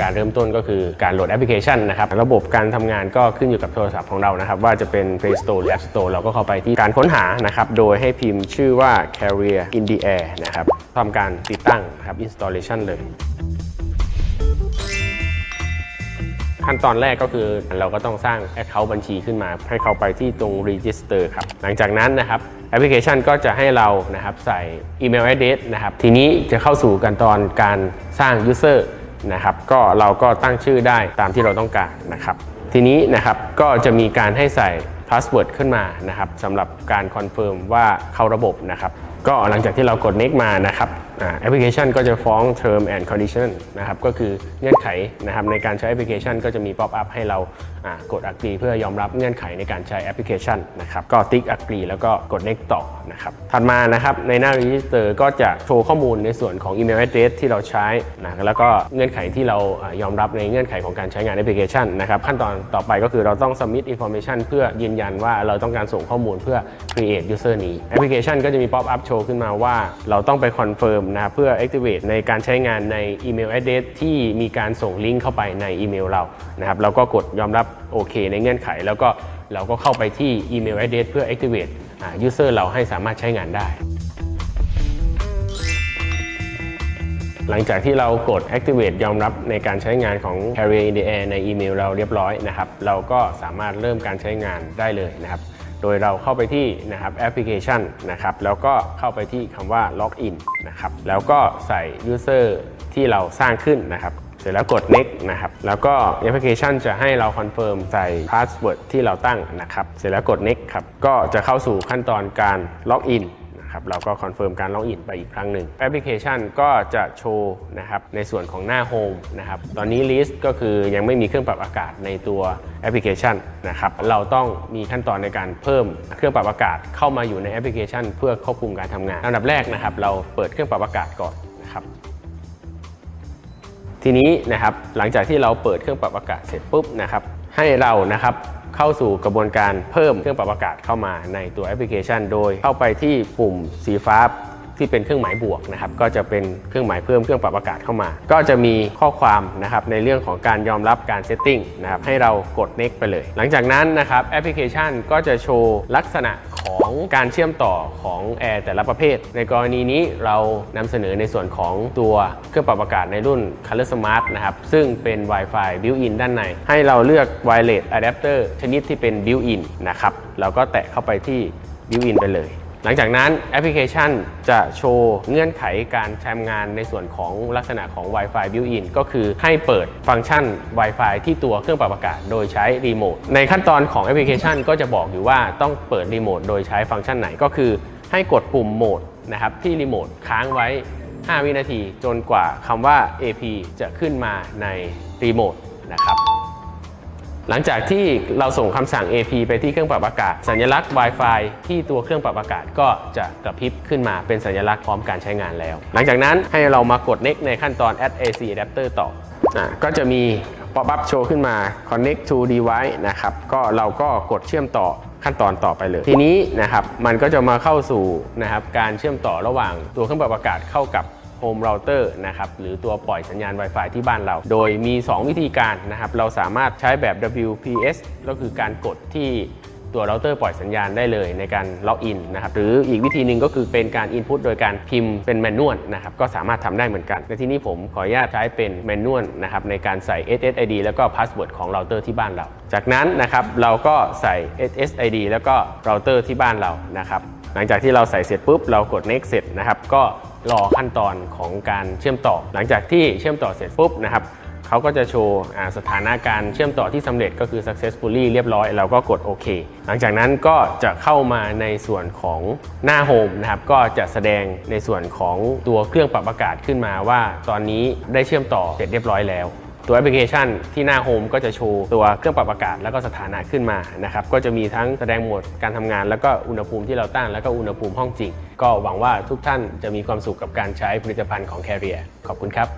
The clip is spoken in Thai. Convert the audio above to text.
การเริ่มต้นก็คือการโหลดแอปพลิเคชันนะครับ ระบบการทำงานก็ขึ้นอยู่กับโทรศัพท์ของเรานะครับ ว่าจะเป็น Play Store หรือ App Store เราก็เข้าไปที่การค้นหานะครับ โดยให้พิมพ์ชื่อว่า Carrier in the Air นะครับทำการติดตั้งครับ installation เลยขั้นตอนแรกก็คือเราก็ต้องสร้าง Account บัญชีขึ้นมา ให้เขาไปที่ตรง Register ครับ หลังจากนั้นนะครับแอปพลิเคชันก็จะให้เรานะครับใส่อีเมล address นะครับ ทีนี้จะเข้าสู่กันตอนการสร้าง User นะครับ ก็เราก็ตั้งชื่อได้ตามที่เราต้องการนะครับ ทีนี้นะครับก็จะมีการให้ใส่พาสเวิร์ดขึ้นมานะครับสำหรับการคอนเฟิร์มว่าเข้าระบบนะครับ ก็หลังจากที่เรากด next มานะครับ แอปพลิเคชันก็จะฟ้อง term and condition นะครับก็คือเงื่อนไขนะครับในการใช้แอปพลิเคชันก็จะมี pop up ให้เรากด agree เพื่อยอมรับเงื่อนไขในการใช้แอปพลิเคชันนะครับก็ติ๊ก agree แล้วก็กด next ต่อนะครับถัดมานะครับในหน้า register ก็จะโชว์ข้อมูลในส่วนของ email address ที่เราใช้นะแล้วก็เงื่อนไขที่เราอ่ายอมรับในเงื่อนไขของการใช้งานแอปพลิเคชันนะครับขั้นตอนต่อไปก็คือเราต้อง submit information เพื่อยืนยันว่าเราต้องการส่งข้อมูลเพื่อ create user นี้แอปพลิเคชันก็จะมี pop up โชว์ขึ้นมาว่าเราต้องไป confirm นะครับเพื่อ activate ในการใช้งานใน email address ที่มีการส่งลิงก์เข้าไปในอีเมลเรานะครับเราก็กดยอมรับโอเคในเงื่อนไข แล้วก็เราก็เข้าไปที่อีเมล address เพื่อ activate อ user เราให้สามารถใช้งานได้ หลังจากที่เรากด activate ยอมรับในการใช้งานของ Carrier in the Air ในอีเมลเราเรียบร้อยนะครับ เราก็สามารถเริ่มการใช้งานได้เลยนะครับ โดยเราเข้าไปที่นะครับแอปพลิเคชันนะครับแล้วก็เข้าไปที่คำว่า login นะครับแล้วก็ใส่ user ที่เราสร้างขึ้นนะครับเสร็จแล้วกด next นะครับ แล้วก็แอปพลิเคชันจะให้เราคอนเฟิร์มใส่พาสเวิร์ดที่เราตั้งนะครับ เสร็จแล้วกด next ครับ ก็จะเข้าสู่ขั้นตอนการล็อกอินะครับเราก็คอนเฟิร์มการล็อกอินไปอีกครั้งหนึ่งแอปพลิเคชันก็จะโชว์นะครับในส่วนของหน้าโฮมนะครับตอนนี้ลิสต์ก็คือยังไม่มีเครื่องปรับอากาศในตัวแอปพลิเคชันนะครับเราต้องมีขั้นตอนในการเพิ่มเครื่องปรับอากาศเข้ามาอยู่ในแอปพลิเคชัน เพื่อควบคุมการทำงานอันดับแรกนะครับเราเปิดเครื่องปรับอากาศก่อนนะครับทีนี้นะครับหลังจากที่เราเปิดเครื่องปรับอากาศเสร็จปุ๊บนะครับให้เรานะครับ เข้าสู่กระบวนการเพิ่มเครื่องปรับอากาศเข้ามาในตัวแอปพลิเคชัน โดยเข้าไปที่ปุ่มสีฟ้าที่เป็นเครื่องหมายบวกนะครับก็จะเป็นเครื่องหมายเพิ่มเครื่องปรับอากาศเข้ามา ก็จะมีข้อความนะครับในเรื่องของการยอมรับการเซตติ้งนะครับให้เรากด next ไปเลย หลังจากนั้นนะครับแอปพลิเคชันก็จะโชว์ลักษณะ ของการเชื่อมต่อของแอร์แต่ละประเภท ในกรณีนี้เรานำเสนอในส่วนของตัวเครื่องปรับอากาศในรุ่น Color Smart นะครับ ซึ่งเป็น Wi-Fi built-in ด้านใน ให้เราเลือก Wireless Adapter ชนิดที่เป็น built-in นะครับเราก็แตะเข้าไปที่ built-in ไปเลย หลังจากนั้นแอปพลิเคชันจะโชว์เงื่อนไขการใช้งานในส่วนของลักษณะของ Wi-Fi built-in ก็คือให้เปิดฟังก์ชัน Wi-Fi ที่ตัวเครื่องปรับอากาศโดยใช้รีโมทในขั้นตอนของแอปพลิเคชันก็จะบอกอยู่ว่าต้องเปิดรีโมทโดยใช้ฟังก์ชันไหนก็คือ ให้กดปุ่มโหมดนะครับที่รีโมทค้างไว้ 5 วินาที จนกว่าคำว่า AP จะขึ้นมาในรีโมท หลังจากที่เราส่งคำสั่ง AP ไปที่เครื่องปรับอากาศ สัญลักษณ์ Wi-Fi ที่ตัวเครื่องปรับอากาศก็จะกระพริบขึ้นมาเป็นสัญลักษณ์พร้อมการใช้งานแล้ว หลังจากนั้นให้เรามากด next ในขั้นตอน add AC adapter ต่ออก็จะมี pop up โชว์ขึ้นมา connect to device นะครับ ก็เราก็กดเชื่อมต่อขั้นตอนต่อไปเลย ทีนี้นะครับมันก็จะมาเข้าสู่นะครับการเชื่อมต่อระหว่างตัวเครื่องปรับอากาศเข้ากับ Home Router นะครับหรือตัวปล่อยสัญญาณ Wi-Fi ที่บ้านเรา โดยมี 2 วิธีการนะครับ เราสามารถใช้แบบ WPS ก็คือการกดที่ตัวเราเตอร์ปล่อยสัญญาณได้เลยในการล็อกอินนะครับหรืออีกวิธีหนึ่งก็คือเป็นการ Input โดยการพิมพ์เป็นแมนนวลนะครับก็สามารถทำได้เหมือนกันในที่นี้ผมขออนุญาตใช้เป็นแมนนวลนะครับในการใส่ SSID แล้วก็พาสเวิร์ดของเราเตอร์ที่บ้านเรา จากนั้นนะครับเราก็ใส่ SSID แล้วก็เราเตอร์ที่บ้านเรานะครับหลังจากที่เราใส่เสร็จปุ๊บเรากด next เสร็จนะครับก็ รอขั้นตอนของการเชื่อมต่อ หลังจากที่เชื่อมต่อเสร็จปุ๊บนะครับเขาก็จะโชว์สถานะการเชื่อมต่อที่สำเร็จก็คือ successfully เรียบร้อย เราก็กดโอเค หลังจากนั้นก็จะเข้ามาในส่วนของหน้าโฮมนะครับ ก็จะแสดงในส่วนของตัวเครื่องปรับอากาศขึ้นมาว่า ตอนนี้ได้เชื่อมต่อเสร็จเรียบร้อยแล้ว ตัวแอปพลิเคชันที่หน้าโฮมก็จะโชว์ตัวเครื่องปรับอากาศแล้วก็สถานะขึ้นมานะครับก็จะมีทั้งแสดงโหมดการทำงาน แล้วก็อุณหภูมิที่เราตั้งแล้วก็อุณหภูมิห้องจริง ก็หวังว่าทุกท่านจะมีความสุขกับการใช้ผลิตภัณฑ์ของ Carrier ขอบคุณครับ